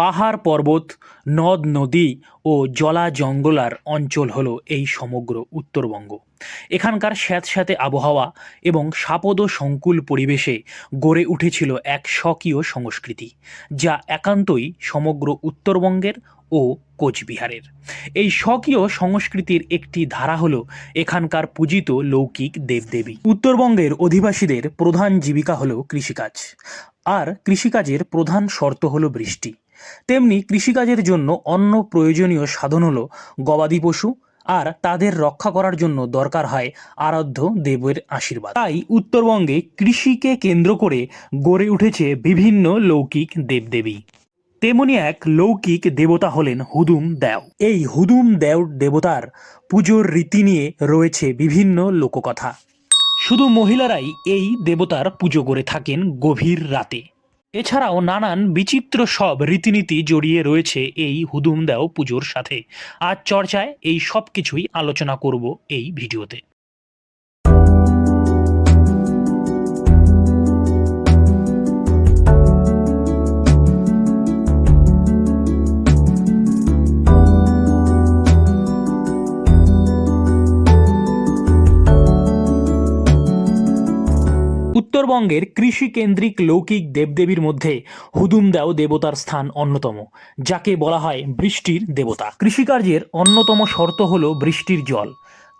পাহাড় পর্বত, নদ নদী ও জলা জঙ্গলার অঞ্চল হল এই সমগ্র উত্তরবঙ্গ। এখানকার স্যাঁতস্যাঁতে আবহাওয়া এবং সাপদ সংকুল পরিবেশে গড়ে উঠেছিল এক স্বকীয় সংস্কৃতি, যা একান্তই সমগ্র উত্তরবঙ্গের ও কোচবিহারের। এই স্বকীয় সংস্কৃতির একটি ধারা হলো এখানকার পূজিত লৌকিক দেবদেবী। উত্তরবঙ্গের অধিবাসীদের প্রধান জীবিকা হলো কৃষিকাজ, আর কৃষিকাজের প্রধান শর্ত হলো বৃষ্টি। তেমনি কৃষিকাজের জন্য অন্য প্রয়োজনীয় সাধন হলো গবাদি পশু আর তাদের রক্ষা করার জন্য দরকার হয় আরাধ্য দেবের আশীর্বাদ। তাই উত্তরবঙ্গে কৃষিকে কেন্দ্র করে গড়ে উঠেছে বিভিন্ন লৌকিক দেবদেবী। তেমনি এক লৌকিক দেবতা হলেন হুদুম দেও। এই হুদুম দেও দেবতার পুজোর রীতি নিয়ে রয়েছে বিভিন্ন লোককথা। শুধু মহিলারাই এই দেবতার পুজো করে থাকেন গভীর রাতে। এছাড়াও নানান বিচিত্র সব রীতিনীতি জড়িয়ে রয়েছে এই হুদুম দেও পুজোর সাথে। আজ চর্চায় এই সব কিছুই আলোচনা করব এই ভিডিওতে। উত্তরবঙ্গের কৃষিকেন্দ্রিক লৌকিক দেবদেবীর মধ্যে হুদুমদাও দেবতার স্থান অন্যতম, যাকে বলা হয় বৃষ্টির দেবতা। কৃষিকার্যের অন্যতম শর্ত হল বৃষ্টির জল।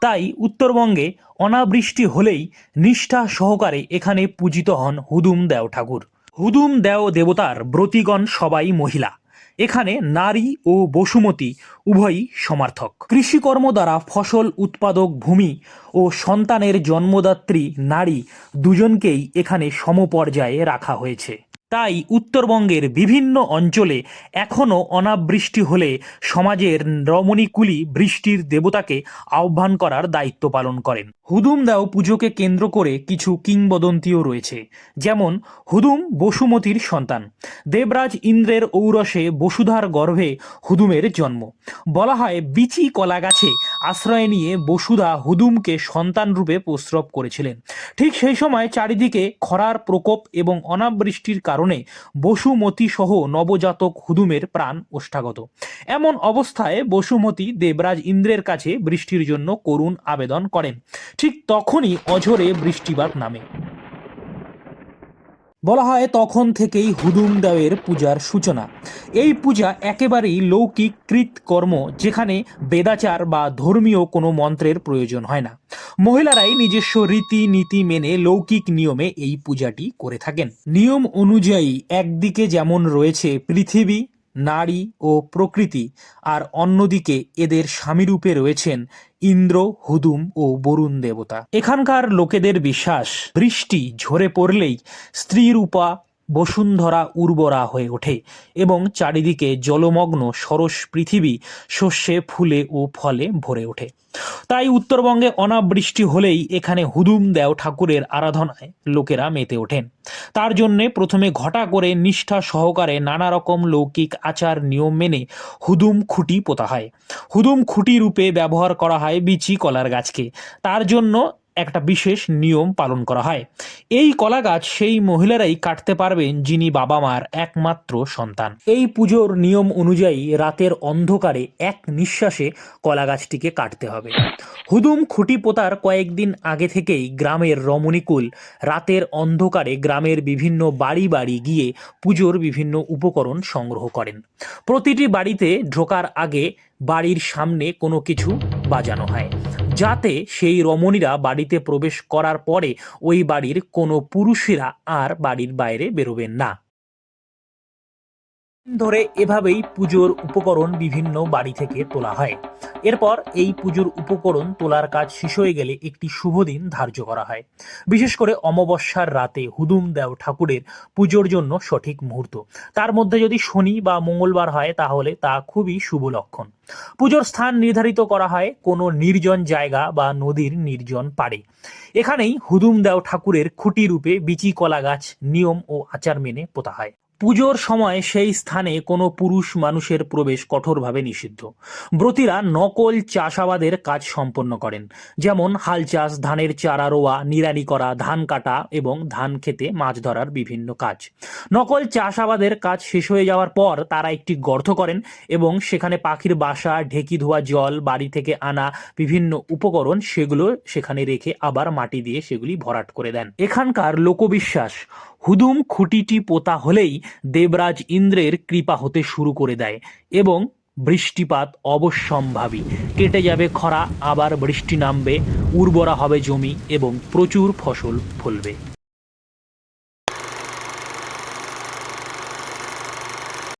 তাই উত্তরবঙ্গে অনাবৃষ্টি হলেই নিষ্ঠা সহকারে এখানে পূজিত হন হুদুম দেও ঠাকুর। হুদুম দেও দেবতার ব্রতিগণ সবাই মহিলা। এখানে নারী ও বসুমতী উভয়ই সমার্থক। কৃষিকর্ম দ্বারা ফসল উৎপাদক ভূমি ও সন্তানের জন্মদাত্রী নারী দুজনকেই এখানে সমপর্যায়ে রাখা হয়েছে। তাই উত্তরবঙ্গের বিভিন্ন অঞ্চলে এখনও অনাবৃষ্টি হলে সমাজের রমণীকুলি বৃষ্টির দেবতাকে আহ্বান করার দায়িত্ব পালন করেন। হুদুম দাও পুজোকে কেন্দ্র করে কিছু কিংবদন্তিও রয়েছে। যেমন, হুদুম বসুমতীর সন্তান। দেবরাজ ইন্দ্রের ঔরসে বসুধার গর্ভে হুদুমের জন্ম। বলা হয়, বিচি কলা গাছে আশ্রয় নিয়ে বসুধা হুদুমকে সন্তান রূপে প্রস্রব করেছিলেন। ঠিক সেই সময় চারিদিকে খরার প্রকোপ এবং অনাবৃষ্টির কারণে বসুমতী সহ নবজাতক হুদুমের প্রাণ ওষ্ঠাগত এমন অবস্থায় বসুমতী দেবরাজ ইন্দ্রের কাছে বৃষ্টির জন্য করুণ আবেদন করেন। ঠিক তখনই অঝরে বৃষ্টিপাত নামে। বলা হয় তখন থেকেই হুদুম দেবের পূজার সূচনা। এই পূজা একেবারেই লৌকিক কৃতকর্ম, যেখানে বেদাচার বা ধর্মীয় কোনো মন্ত্রের প্রয়োজন হয় না। মহিলারাই নিজস্ব রীতি নীতি মেনে লৌকিক নিয়মে এই পূজাটি করে থাকেন। নিয়ম অনুযায়ী একদিকে যেমন রয়েছে পৃথিবী নারী ও প্রকৃতি, আর অন্যদিকে এদের স্বামীরূপে রয়েছেন ইন্দ্র, হুদুম ও বরুণ দেবতা। এখানকার লোকেদের বিশ্বাস বৃষ্টি ঝরে পড়লেই স্ত্রীরূপা বসুন্ধরা উর্বরা হয়ে ওঠে এবং চারিদিকে জলমগ্ন সরস পৃথিবী শস্যে ফুলে ও ফলে ভরে ওঠে। তাই উত্তরবঙ্গে অনাবৃষ্টি হলেই এখানে হুদুম দেও ঠাকুরের আরাধনায় লোকেরা মেতে ওঠেন। তার জন্যে প্রথমে ঘটা করে নিষ্ঠা সহকারে নানা রকম লৌকিক আচার নিয়ম মেনে হুদুম খুঁটি পোতা হয়। হুদুম খুঁটি রূপে ব্যবহার করা হয় বিচি কলার গাছকে। তার জন্য একটা বিশেষ নিয়ম পালন করা হয়। এই কলা গাছ সেই মহিলারাই কাটতে পারবেন যিনি বাবা মার একমাত্র সন্তান। এই পুজোর নিয়ম অনুযায়ী রাতের অন্ধকারে এক নিঃশ্বাসে কলা গাছটিকে কাটতে হবে। হুদুম খুঁটি পোতার কয়েকদিন আগে থেকেই গ্রামের রমণীকুল রাতের অন্ধকারে গ্রামের বিভিন্ন বাড়ি বাড়ি গিয়ে পুজোর বিভিন্ন উপকরণ সংগ্রহ করেন। প্রতিটি বাড়িতে ঢোকার আগে বাড়ির সামনে কোনো কিছু বাজানো হয়। যাতে সেই রমণীরা বাড়িতে প্রবেশ করার পরে ওই বাড়ির কোনো পুরুষেরা আর বাড়ির বাইরে বেরোবেন না। ধরে এভাবেই পুজোর উপকরণ বিভিন্ন বাড়ি থেকে তোলা হয়। এরপর এই পুজোর উপকরণ তোলার কাজ শেষ হয়ে গেলে একটি শুভ দিন ধার্য করা হয়। বিশেষ করে অমাবস্যার রাতে হুদুম দেও ঠাকুরের পুজোর জন্য সঠিক মুহূর্ত। তার মধ্যে যদি শনি বা মঙ্গলবার হয়, তাহলে তা খুবই শুভ লক্ষণ। পুজোর স্থান নির্ধারিত করা হয়, কোনো নির্জন জায়গা বা নদীর নির্জন পাড়ে। এখানেই হুদুম দেও ঠাকুরের খুঁটি রূপে বিচি কলা গাছ নিয়ম ও আচার মেনে পোতা হয়। পুজোর সময় সেই স্থানে কোনো পুরুষ মানুষের প্রবেশ কঠোরভাবে নিষিদ্ধ। ব্রতীরা নকল চাষাবাদের কাজ সম্পন্ন করেন, যেমন হাল চাষ, ধানের চারা রোয়া, নিড়ানি করা, ধান কাটা এবং ধান খেতে মাছ ধরার বিভিন্ন কাজ। নকল চাষাবাদের কাজ শেষ হয়ে যাওয়ার পর তারা একটি গর্ত করেন এবং সেখানে পাখির বাসা, ঢেকি ধোয়া জল, বাড়ি থেকে আনা বিভিন্ন উপকরণ সেগুলো সেখানে রেখে আবার মাটি দিয়ে সেগুলি ভরাট করে দেন। এখানকার লোকবিশ্বাস হুদুম খুঁটিটি পোতা হলেই দেবরাজ ইন্দ্রের কৃপা হতে শুরু করে দেয় এবং বৃষ্টিপাত অবশ্যম্ভাবী। কেটে যাবে খরা, আবার বৃষ্টি নামবে, উর্বরা হবে জমি এবং প্রচুর ফসল ফলবে।